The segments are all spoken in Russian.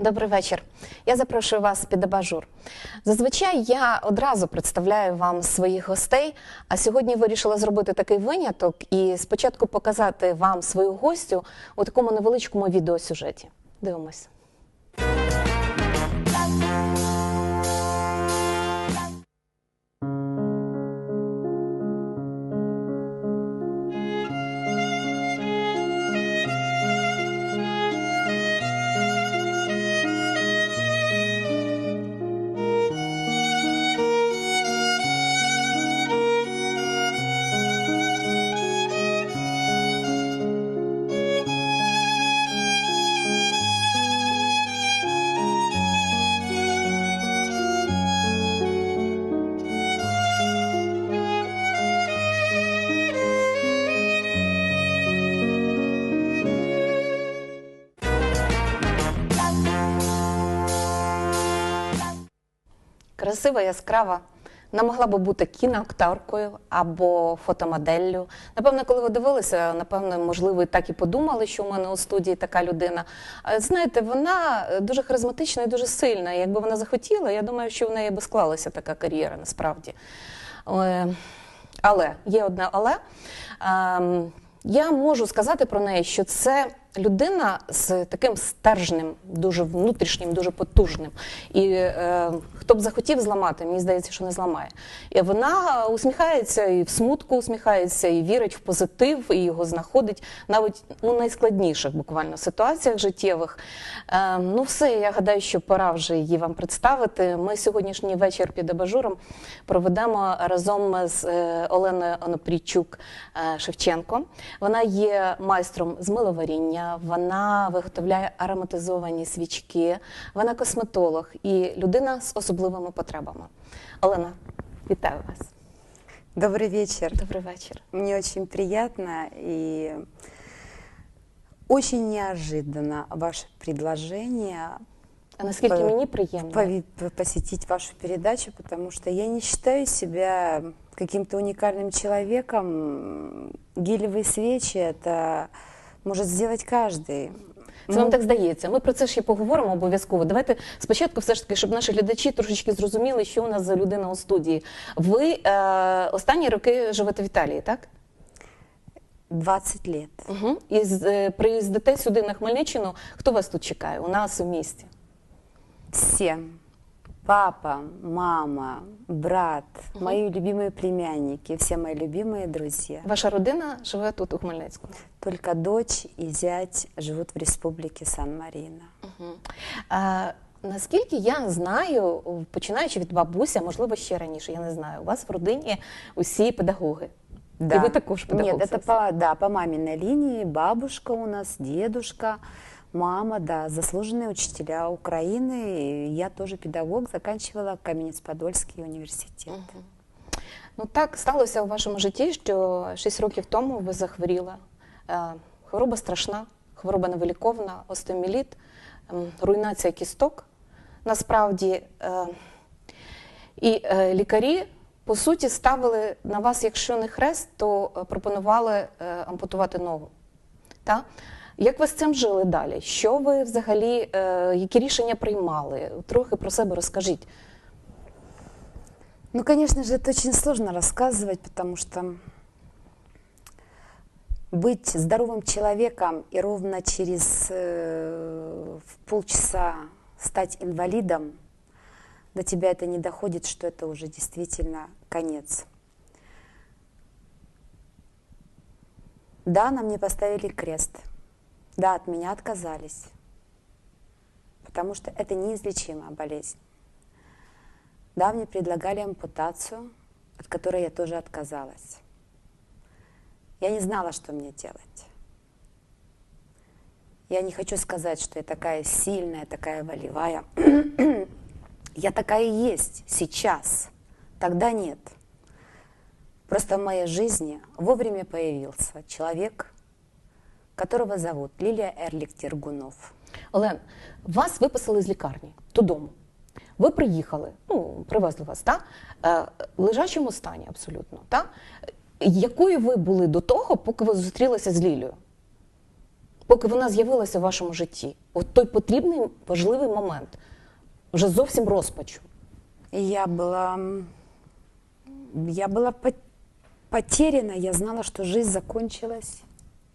Добрий вечір. Я запрошую вас під абажур. Зазвичай я одразу представляю вам своїх гостей, а сьогодні вирішила зробити такий виняток і спочатку показати вам свою гостю у такому невеличкому відеосюжеті. Дивимось. Красива, яскрава. Вона могла би бути кіноакторкою або фотомоделлю. Напевно, коли ви дивилися, напевно, можливо, і так і подумали, що у мене у студії така людина. Знаєте, вона дуже харизматична і дуже сильна. Якби вона захотіла, я думаю, що в неї би склалася така кар'єра насправді. Е, Але є одне але. Ем, Я можу сказати про неї, що це людина з таким стержнем, дуже внутрішнім, дуже потужним. І е, хто б захотів зламати, мені здається, що не зламає. І вона усміхається і в смутку усміхається, і вірить в позитив, і його знаходить навіть у найскладніших буквально ситуаціях життєвих. Е, ну, все, я гадаю, що пора вже її вам представити. Ми сьогоднішній вечір під абажуром проведемо разом з е, Оленою Онопрійчук е, Шевченко. Вона є майстром з миловаріння, вона виготовляє ароматизовані свічки, вона косметолог і людина з особливими потребами. Олена, вітаю вас. Добрый вечер. Добрий вечір. Мне очень приятно и очень неожиданно ваше предложение А наскільки По- мені приємно, пови- по- посетить вашу передачу, потому что я не считаю себя каким-то уникальным человеком. Гелевые свечи это может сделать каждый. це вам так здається. Ми про це ще поговоримо обов'язково. Давайте спочатку, все ж таки, щоб наші глядачі трошечки зрозуміли, що у нас за людина у студії. Ви е, останні роки живете в Італії, так? 20 лет. Угу. І з- е, приїздите сюди на Хмельниччину. Хто вас тут чекає? У нас у місті. Все. Папа, мама, брат, мои любимые племянники, все мои любимые друзья. Ваша родина живе тут у Хмельницькому. Только дочь и зять живут в республике Сан-Марино. А, наскільки я знаю, починаючи від бабуся, можливо, ще раніше, я не знаю, у вас в родині усі педагоги. І ви також педагог. Нет, это по, да, по маминой линии. Бабушка у нас, дедушка, мама, да, заслуженные учителя Украины. И я тоже педагог, заканчивала Каменец-Подольский университет. Ну так сталося у вашому житті, що 6 років тому ви захворіли. Е, Хвороба страшна, хвороба невиліковна, остеоміліт, ем, руйнація кісток. Насправді. Е, І е, лікарі, по суті, ставили на вас, якщо не хрест, то е, пропонували е, ампутувати ногу. Та? Як ви з цим жили далі? Що ви взагалі, е, які рішення приймали? Трохи про себе розкажіть. Ну, конечно же, это очень сложно рассказывать, потому что быть здоровым человеком и ровно через э, в полчаса стать инвалидом, до тебя это не доходит, что это уже действительно конец. Да, на мне поставили крест. Да, от меня отказались. Потому что это неизлечимая болезнь. Да, мне предлагали ампутацию, от которой я тоже отказалась. Я не знала, что мне делать. Я не хочу сказать, что я такая сильная, такая волевая. я такая и есть сейчас. Тогда нет. Просто в моей жизни вовремя появился человек, которого зовут Лилия Эрлик Тергунов. Олен, вас виписали з лікарні додому. Ви приїхали, ну, привезли вас, так? Е, в лежачому стані абсолютно. Так? Якою ви були до того, поки ви зустрілися з Лілією? поки вона з'явилася в вашому житті? От той потрібний важливий момент, вже зовсім розпачу. Я была, я была по- потеряна, я знала, что жизнь закончилась.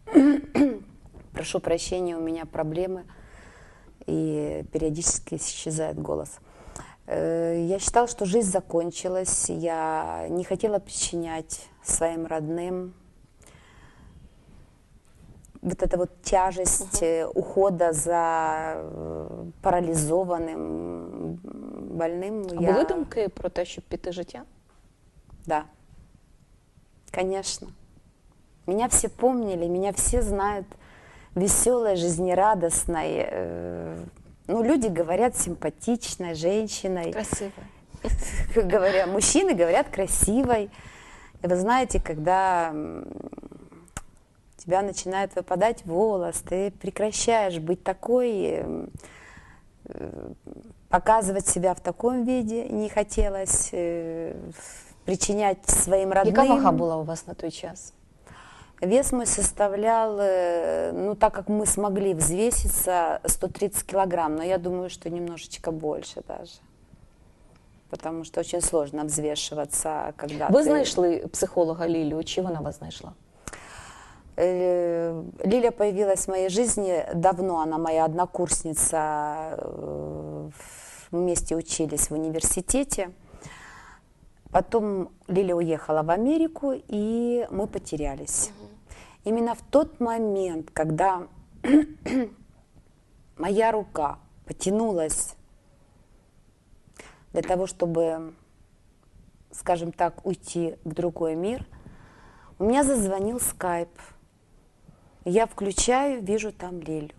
Прошу прощения, у меня проблемы, и периодически исчезает голос. Э, Я считала, что жизнь закончилась, я не хотела причинять своим родным вот эта вот тяжесть э, ухода за э, парализованным больным. А були думки про те, щоб піти життя? Да. Конечно. Меня все помнили, меня все знают веселой, жизнерадостной. э, Ну, люди говорят симпатичной женщиной. Красиво. Говоря, мужчины говорят красивой. И вы знаете, когда тебя начинает выпадать волос, ты прекращаешь быть такой, эм, э, показывать себя в таком виде не хотелось, э, причинять своим родным. Яка вага була у вас на той час? Вес мой составлял, э, ну так как мы смогли взвеситься, 130 килограмм, но я думаю, что немножечко больше даже. Потому что очень сложно взвешиваться, когда Ви ты- знайшли психолога Лілію, чи вона вас знайшла? Э, Лиля появилась в моей жизни давно, она моя однокурсница, э, вместе учились в университете. Потом Лиля уехала в Америку, и мы потерялись. Именно в тот момент, когда моя рука потянулась для того, чтобы, скажем так, уйти в другой мир, у меня зазвонил скайп. Я включаю, вижу там Лилю.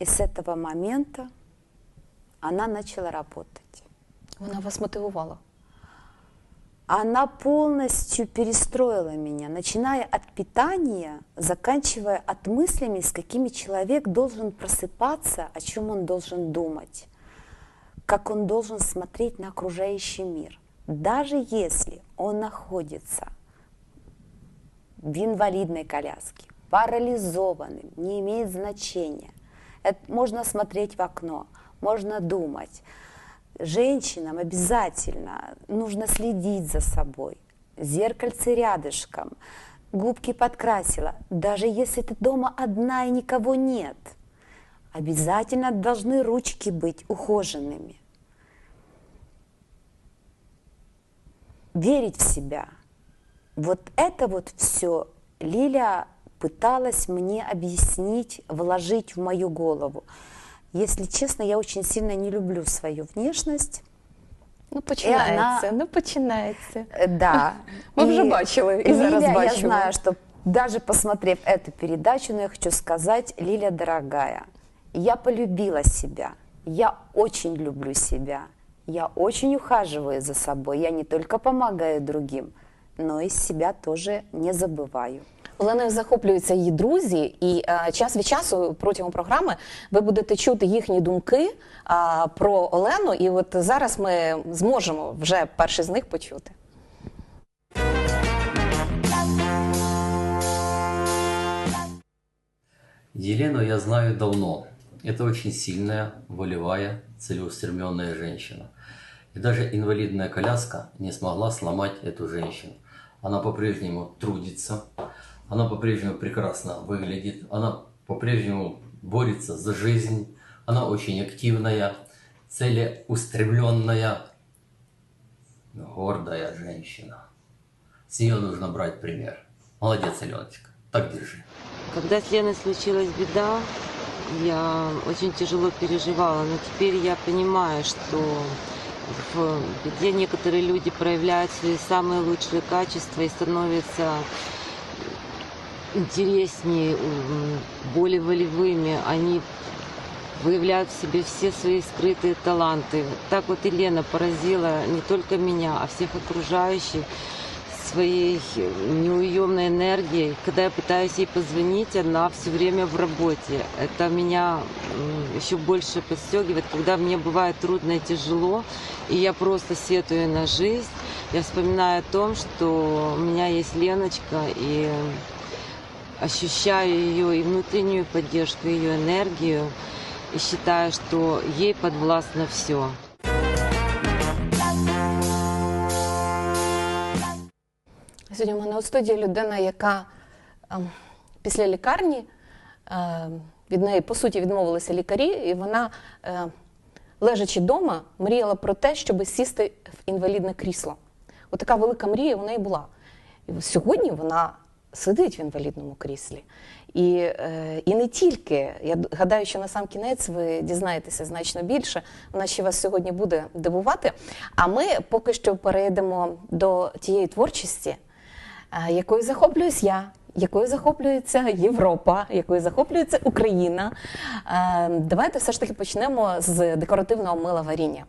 И с этого момента она начала работать. Вона вас мотивувала. Она полностью перестроила меня, начиная от питания, заканчивая от мыслями, с какими человек должен просыпаться, о чем он должен думать, как он должен смотреть на окружающий мир. Даже если он находится в инвалидной коляске, парализованным, не имеет значения. Это можно смотреть в окно, можно думать. Женщинам обязательно нужно следить за собой. Зеркальце рядышком, губки подкрасила. Даже если ты дома одна и никого нет, обязательно должны ручки быть ухоженными. Верить в себя. Вот это вот все Лиля пыталась мне объяснить, вложить в мою голову. Если честно, я очень сильно не люблю свою внешность. Ну, починається, вона- ну починається. Э, Да. Мы уже бачили, и зараз я знаю, что даже посмотрев эту передачу, но я хочу сказать, Лиля, дорогая, я полюбила себя. Я очень люблю себя. Я очень ухаживаю за собой. Я не только помогаю другим, но и себя тоже не забываю. Оленою захоплюються її друзі, і е, час від часу протягом програми ви будете чути їхні думки а, про Олену. І от зараз ми зможемо вже перший з них почути. Елену я знаю давно. Это очень сильная, волевая, целеустремленная женщина. И даже инвалидная коляска не смогла сломать эту женщину. Она по-прежнему трудится, она по-прежнему прекрасно выглядит, она по-прежнему борется за жизнь, она очень активная, целеустремленная, гордая женщина. С нее нужно брать пример. Молодец, Аленочка. Так держи. Когда с Леной случилась беда, я очень тяжело переживала, но теперь я понимаю, что беде некоторые люди проявляют свои самые лучшие качества и становятся интереснее, более волевыми. Они выявляют в себе все свои скрытые таланты. Так вот и Лена поразила не только меня, а всех окружающих своей неуемной энергией. Когда я пытаюсь ей позвонить, она все время в работе. Это меня еще больше подстегивает, когда мне бывает трудно и тяжело, и я просто сетую на жизнь. Я вспоминаю о том, что у меня есть Леночка, и ощущаю ее и внутреннюю поддержку, ее энергию, и считаю, что ей подвластно все. Сьогодні у мене у студії людина, яка ем, після лікарні ем, від неї по суті відмовилися лікарі, і вона, е, лежачи вдома, мріяла про те, щоб сісти в інвалідне крісло. Отака велика мрія у неї була. І сьогодні вона сидить в інвалідному кріслі. І, е, і не тільки. Я гадаю, що на сам кінець ви дізнаєтеся значно більше. Вона ще вас сьогодні буде дивувати. А ми поки що перейдемо до тієї творчості, якою захоплююсь я, якою захоплюється Європа, якою захоплюється Україна. Давайте все ж таки почнемо з декоративного мила варіння.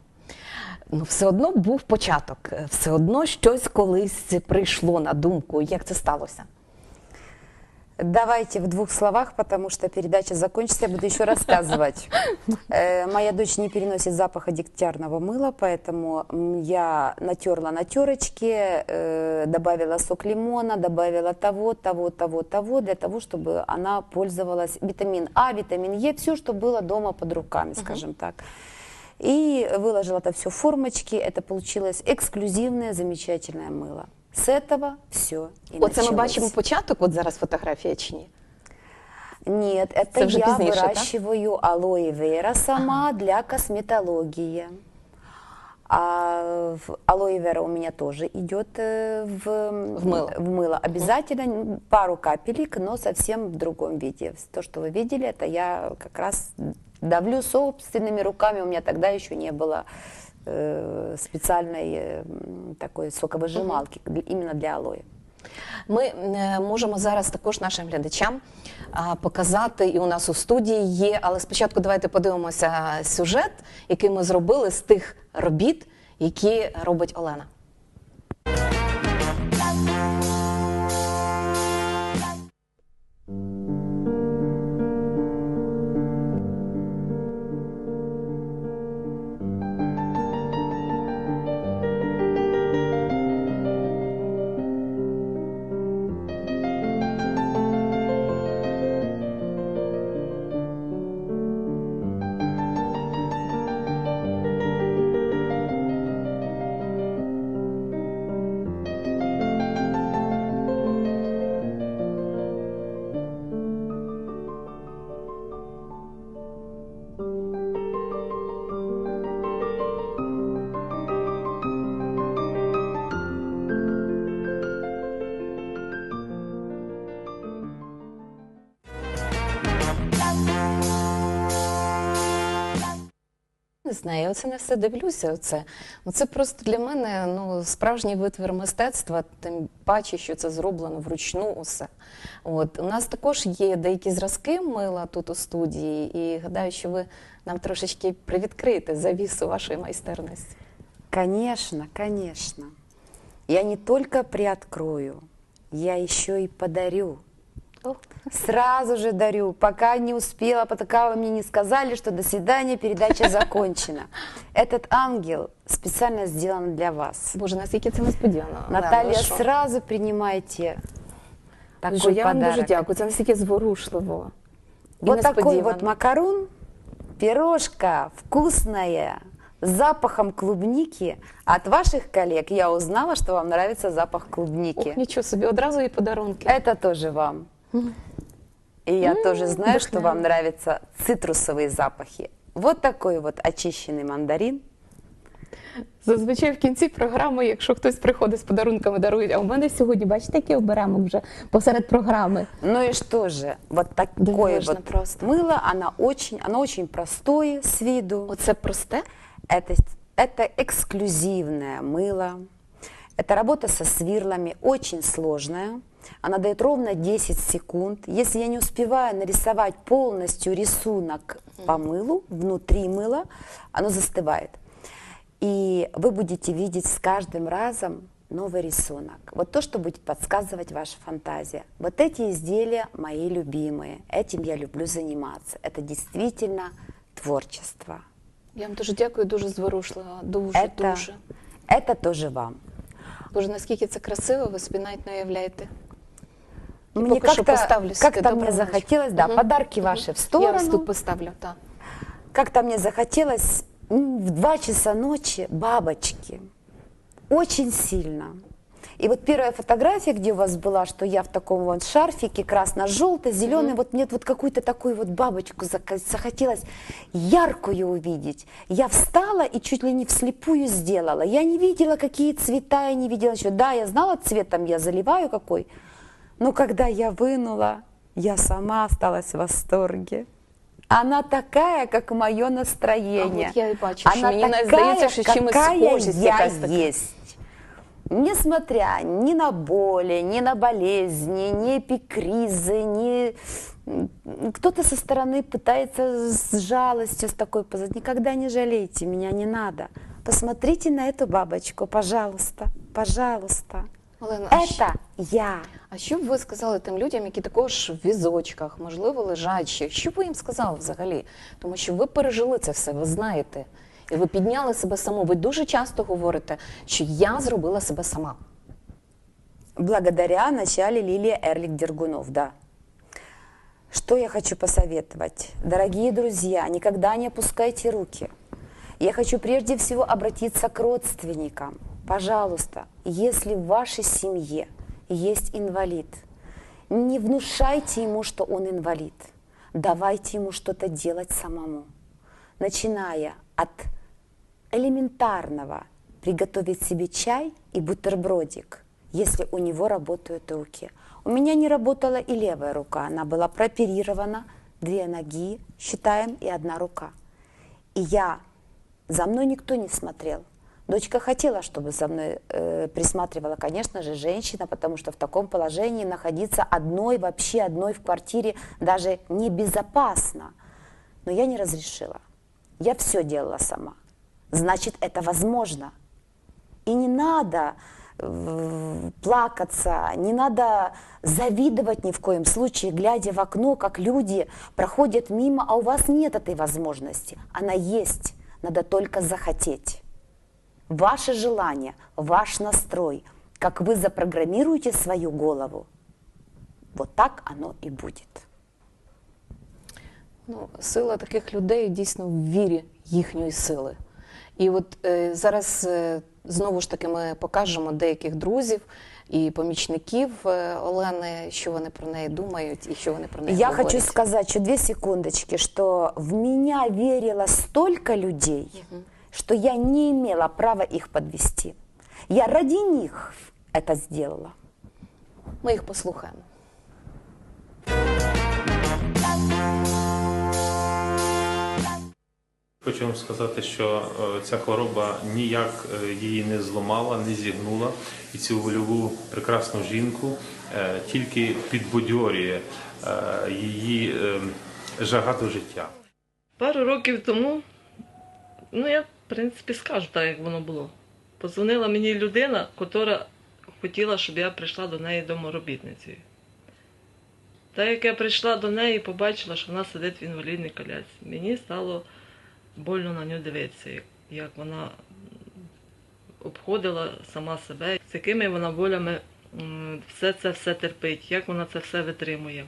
Ну, все одно був початок, все одно щось колись прийшло на думку. Як це сталося? Давайте в двух словах, потому что передача закончится, я буду еще рассказывать. Э, Моя дочь не переносит запаха дегтярного мыла, поэтому я натерла на терочке, э, добавила сок лимона, добавила того, того, того, того, для того, чтобы она пользовалась витамин А, витамин Е, все, что было дома под руками, скажем так. И выложила это все в формочки, это получилось эксклюзивное, замечательное мыло. С этого все и Оце ми началось. бачимо початок, от зараз фотографія чи ні? Нет, это Это уже я да? выращиваю алоэ вера сама для косметологии. А алоэ вера у меня тоже идет э, в, В мыло. в мыло. Обязательно м, пару капелек, но совсем в другом виде. То, что вы видели, это я как раз давлю собственными руками. У меня тогда еще не было э, специальной э, м, такой соковыжималки для- именно для алоэ. Ми е, можемо зараз також нашим глядачам а, показати, і у нас у студії є. Але спочатку давайте подивимося сюжет, який ми зробили з тих робіт, які робить Олена. Не знаю, я оце не все дивлюся. Оце. Ну, це просто для мене ну, справжній витвір мистецтва, тим паче, що це зроблено вручну усе. От. У нас також є деякі зразки мила тут у студії, і гадаю, що ви нам трошечки привідкриєте завісу вашої майстерності. Конечно, конечно. Я не только приоткрою, я еще и подарю. Сразу же дарю, пока не успела, пока вы мне не сказали, что до свидания, передача закончена. Этот ангел специально сделан для вас. Боже, наскільки це несподівано. Олена, Наталья, ви що? сразу принимайте такой Боже, я вам подарок. дуже дякую. Це настільки зворушливо. і Вот такой несподівано. вот макарон, пирожка вкусная, с запахом клубники. От ваших коллег я узнала, что вам нравится запах клубники. Ох, нічого собі, одразу і подарунки. Это тоже вам. И я тоже знаю, что вам вдохновенно. нравятся цитрусовые запахи. Вот такой вот очищенный мандарин. Зазвичай в кінці програми, якщо хтось приходить з подарунками, дарують. А у мене сьогодні, бачите, який оберемок вже посеред програми. Ну и что же, вот такое Дивовижно вот просто. мыло, оно очень, оно очень простое с виду. Оце просте. Это, это эксклюзивное мыло. Это работа со свирлами, очень сложная. Она дает ровно 10 секунд. Если я не успеваю нарисовать полностью рисунок по мылу, внутри мыла, оно застывает. И вы будете видеть с каждым разом новый рисунок. Вот то, что будет подсказывать ваша фантазия. Вот эти изделия мои любимые. Этим я люблю заниматься. Это действительно творчество. Я вам дуже дякую, дуже зворушливо. Дуже, Это, дуже. это тоже вам. Боже, наскільки це красиво, ви собі навіть не уявляєте. Мне пока что как-то поставлю сюди. как-то Доброго мне захотелось, да, подарки ваши в Я сторону. ось тут поставлю, так. Как-то мне захотелось в 2 часа ночи бабочки. Очень сильно. И вот первая фотография, где у вас была, что я в таком вот шарфике красно-желтый, зеленый, вот мне вот какую-то такую вот бабочку захотелось яркую увидеть. Я встала и чуть ли не вслепую сделала. Я не видела, какие цвета, я не видела еще. Да, я знала, цветом я заливаю какой, но когда я вынула, я сама осталась в восторге. Она такая, как мое настроение. А вот я и бачу, що Она мені навіть такая, здається, що чимось какая схожість я якась така. есть. Несмотря ни на боли, ни на болезни, ни эпикризы, ни... м, Кто-то со стороны пытается с жалостью, с такой позой. Никогда не жалейте меня, не надо. Посмотрите на эту бабочку, пожалуйста, пожалуйста. Олена, а що- Это я. А що б ви сказали тим людям, які також в візочках, можливо, лежачі? Що б ви їм сказали взагалі? Тому що ви пережили це все, ви знаєте. І ви підняли себе саму. Ви дуже часто говорите, що я зробила себе сама. Благодаря начале Лилия Эрлик Дергунов, да. Что я хочу посоветовать? Дорогие друзья, никогда не опускайте руки. Я хочу прежде всего обратиться к родственникам. Пожалуйста, если в вашей семье есть инвалид, не внушайте ему, что он инвалид. Давайте ему что-то делать самому. Начиная от элементарного приготовить себе чай и бутербродик, если у него работают руки. У меня не работала и левая рука, она была прооперирована, две ноги, считаем, и одна рука. И я, за мной никто не смотрел. Дочка хотела, чтобы за мной э, присматривала, конечно же, женщина, потому что в таком положении находиться одной, вообще одной в квартире даже небезопасно. Но я не разрешила. Я все делала сама. Значит, это возможно. И не надо э, плакаться, не надо завидовать ни в коем случае, глядя в окно, как люди проходят мимо, а у вас нет этой возможности. Она есть, надо только захотеть. Ваше желание, ваш настрой, как вы запрограммируете свою голову, вот так оно и будет. Ну, сила таких людей дійсно в вірі їхньої сили. І от е, зараз е, знову ж таки ми покажемо деяких друзів і помічників е, Олени, що вони про неї думають і що вони про неї Я говорять. хочу сказать, что две секундочки, что в меня верило столько людей, что я не имела права их подвести. Я ради них это сделала. Ми їх послухаємо. Хочу вам сказати, що е, ця хвороба ніяк е, її не зламала, не зігнула, і цю вольову прекрасну жінку е, тільки підбадьорює е, її жага до життя. Пару років тому, ну я в принципі скажу так, як воно було. Позвонила мені людина, яка хотіла, щоб я прийшла до неї доморобітницею. Та як я прийшла до неї, побачила, що вона сидить в інвалідній колясці. Мені стало больно на нього дивитися, як вона обходила сама себе, з якими вона болями все це все терпить, як вона це все витримує.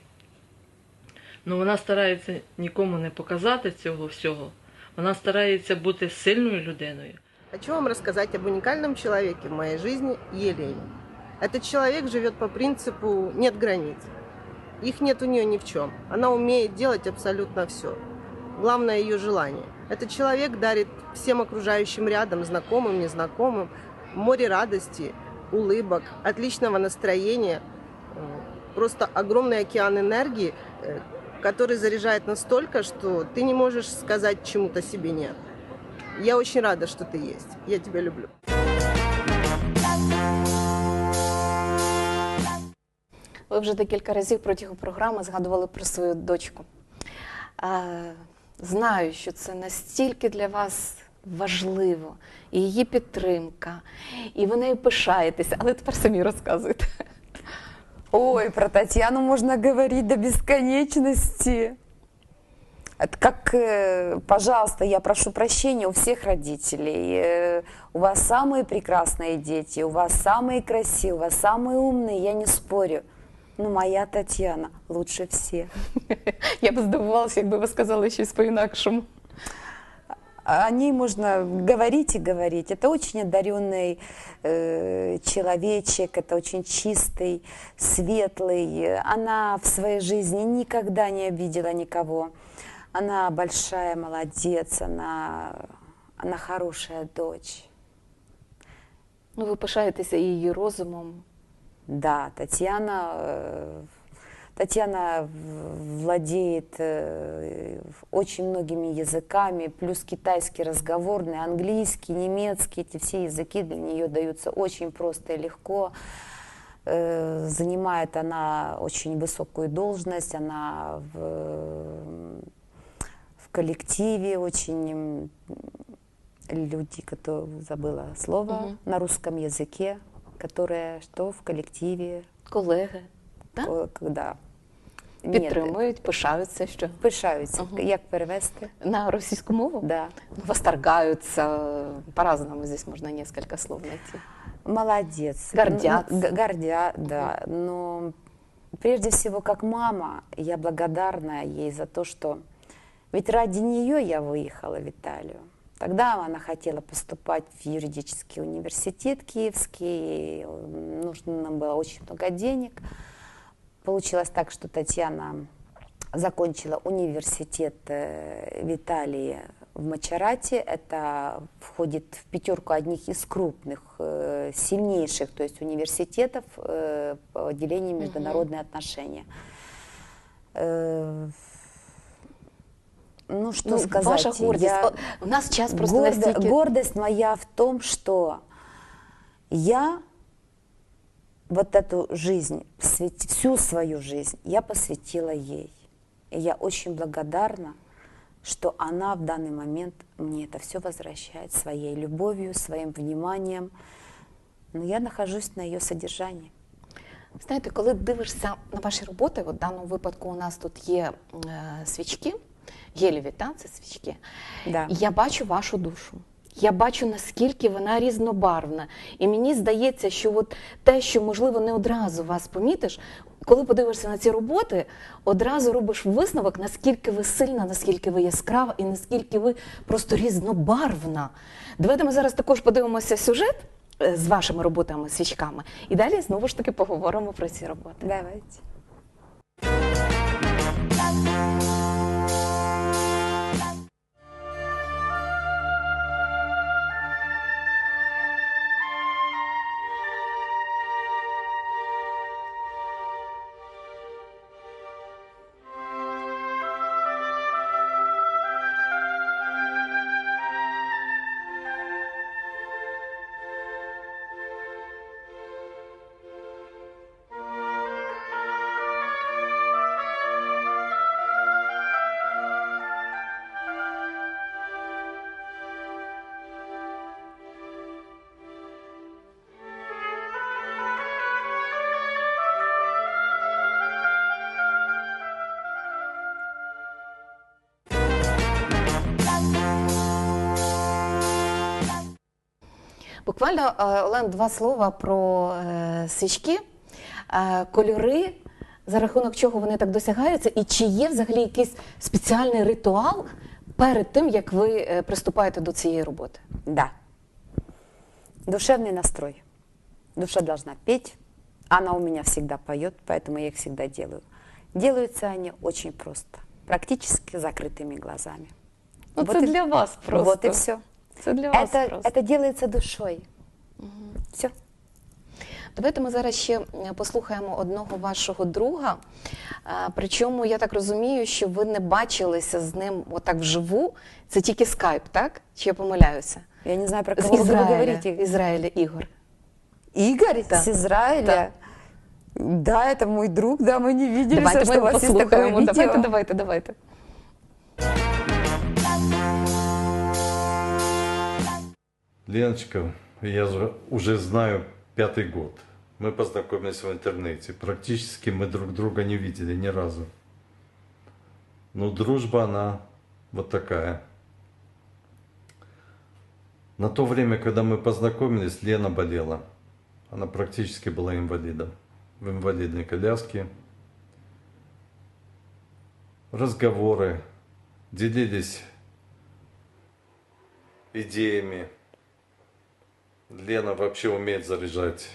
Ну, вона старається нікому не показати цього всього. Вона старається бути сильною людиною. Хочу вам рассказать об уникальном человеке в моей жизни Елене. Этот человек живет по принципу «нет границ». Их нет у нее ни в чем. Она умеет делать абсолютно все. Главное ее желание. Этот человек дарит всем окружающим рядом, знакомым, незнакомым, море радости, улыбок, отличного настроения, э, просто огромный океан энергии, э, который заряжает настолько, что ты не можешь сказать чему-то себе нет. Я очень рада, что ты есть. Я тебя люблю. Ви вже декілька разів протягом програми згадували про свою дочку. Е, Знаю, що це настільки для вас важливо, і її підтримка, і ви нею пишаєтеся, але тепер самі розказуйте. Ой, про Татьяну можно говорить до бесконечности. Это как, э, пожалуйста, я прошу прощения у всех родителей. Э, У вас самые прекрасные дети, у вас самые красивые, у вас самые умные, я не спорю. Ну, моя Татьяна лучше всех. Я б здивувалася, якби ви сказали щось по-інакшому О ней можно говорить и говорить. Это очень одаренный э, человечек, это очень чистый, светлый. Она в своей жизни никогда не обидела никого. Она большая молодец, она, она хорошая дочь. Ну, ви пишаєтеся її розумом. Да, Татьяна, э, Татьяна владеет э, очень многими языками, плюс китайский разговорный, английский, немецкий, эти все языки для нее даются очень просто и легко. Э, Занимает она очень высокую должность, она в, в коллективе очень люди, которые забыла слово Мгм. на русском языке, которые что в коллективе, Колеги так? ко- когда підтримують, пишаються, що пишаються. Мгм. Як перевести? на російську мову Да. восторгаются. По-разному здесь можно несколько слов найти. Молодец. Гордятся. Гордя, да. Но прежде всего, как мама, я благодарна ей за то, что ведь ради нее я выехала в Италию. Тогда она хотела поступать в юридический университет киевский, нужно нам было очень много денег. Получилось так, что Татьяна закончила университет э, в Италии в Мачарате. Это входит в пятерку одних из крупных, э, сильнейших, то есть университетов э, по отделению международные отношения. Э, Ну, что ну, сказать? ваша гордість. я- У нас час просто Гордо-. Гордость моя в том, что я вот эту жизнь, посвят- всю свою жизнь, я посвятила ей. И я очень благодарна, что она в данный момент мне это все возвращает своей любовью, своим вниманием. Но я нахожусь на ее содержании. Знаєте, коли дивишся на ваші роботи, от в даному випадку у нас тут є е, свічки, гелєві, та, це свічки. Да. І Я бачу вашу душу. Я бачу, наскільки вона різнобарвна. І мені здається, що от те, що, можливо, не одразу вас помітиш, коли подивишся на ці роботи, одразу робиш висновок, наскільки ви сильна, наскільки ви яскрава і наскільки ви просто різнобарвна. Давайте ми зараз також подивимося сюжет е, з вашими роботами, свічками, і далі знову ж таки поговоримо про ці роботи. Давайте. Буквально, е, Олен, два слова про е, свічки, е, кольори, за рахунок чого вони так досягаються, і чи є взагалі якийсь спеціальний ритуал перед тим, як ви е, приступаєте до цієї роботи? Да. Душевный настрой. Душа должна петь. Она у меня всегда поет, поэтому я их всегда делаю. Делаются они очень просто, практически закрытыми глазами. Ну, Вот це и- для вас просто. Вот и все. Це для вас Это, просто. это делается душой. Все. Давайте ми зараз ще е, послухаємо одного вашого друга. Е, Причому я так розумію, що ви не бачилися з ним отак вживу. Це тільки скайп, так? Чи я помиляюся? Я не знаю, про З кого вы Ізраїля. говорите. Ізраїля Ігор. Игорь Да. с Израиля? Да. Да, это мой друг, да, мы не виделись, Давайте что ми у вас есть такое послухаємо. видео. Давайте, давайте, давайте. Леночка, я же уже знаю пятый год. Мы познакомились в интернете. Практически мы друг друга не видели ни разу. Но дружба, она вот такая. На то время, когда мы познакомились, Лена болела. Она практически была инвалидом. в инвалидной коляске. Разговоры, делились идеями. Лена вообще умеет заряжать.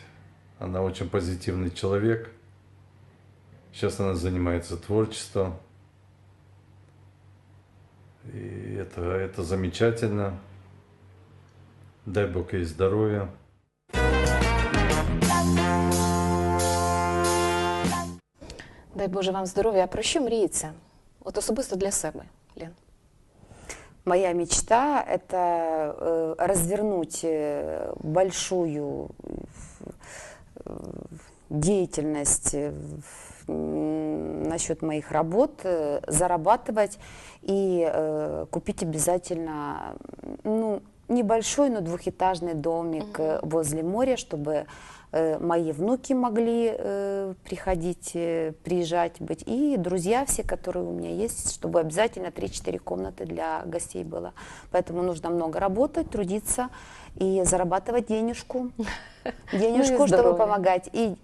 Она очень позитивный человек. Сейчас она занимается творчеством. И это, это замечательно. Дай Бог ей здоровья. Дай Боже вам здоров'я. А про що мріється? От особисто для себе, Лен. Моя мечта – это э, развернуть э, большую э, деятельность насчет моих работ, зарабатывать и купить обязательно, ну, небольшой, но двухэтажный домик э, возле моря, чтобы мои внуки могли э, приходить, э, приезжать, быть, и друзья все, которые у меня есть, чтобы обязательно 3-4 комнаты для гостей было. Поэтому нужно много работать, трудиться и зарабатывать денежку, денежку, чтобы здоровья. помогать и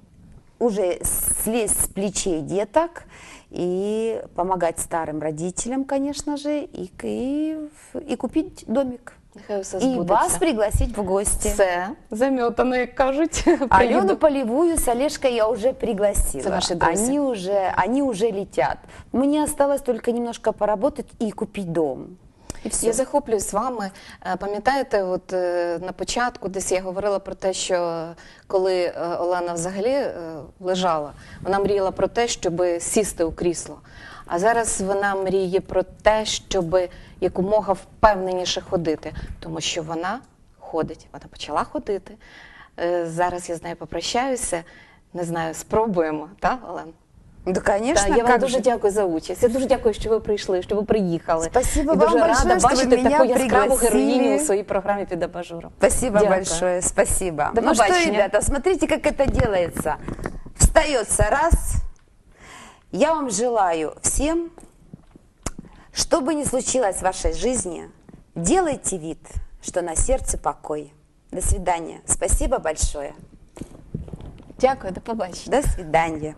уже слезть с плечей деток и помогать старым родителям, конечно же, и, и, и купить домик. Нехай все И збудеться. вас пригласить в гости. Все заметано, як кажуть. Алену Приїду. Полевую с Олежкой я уже пригласила. Это ваши друзья. Они уже, они уже летят. Мне осталось только немножко поработать и купить дом. Все. Я захоплююсь вами. Е, Пам'ятаєте, от е, на початку десь я говорила про те, що коли е, Олена взагалі е, лежала, вона мріяла про те, щоб сісти у крісло. А зараз вона мріє про те, щоб якомога впевненіше ходити, тому що вона ходить. Вона почала ходити. Е, Зараз я з нею попрощаюся. Не знаю, спробуємо, так, Олен? Да, конечно. Так, я вам дуже же. дякую за участь. Я дуже дякую, що ви прийшли, що ви приїхали. Спасибо і вам дуже большое, рада бачити таку яскраву пригласили. героїню у своїй програмі під абажуром. Спасибо Дякую. большое, спасибо. До ну побачення. ребята, смотрите, как это делается. Встается раз. Я вам желаю всем, что бы ни случилось в вашей жизни, делайте вид, что на сердце покой. До свидания. Спасибо большое. Дякую, до побачення. До свидания.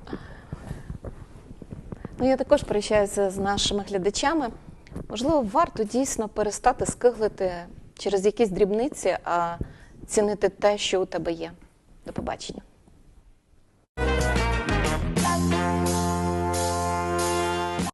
Ну, я також прощаюся з нашими глядачами. Можливо, варто дійсно перестати скиглити через якісь дрібниці, а цінити те, що у тебе є. До побачення.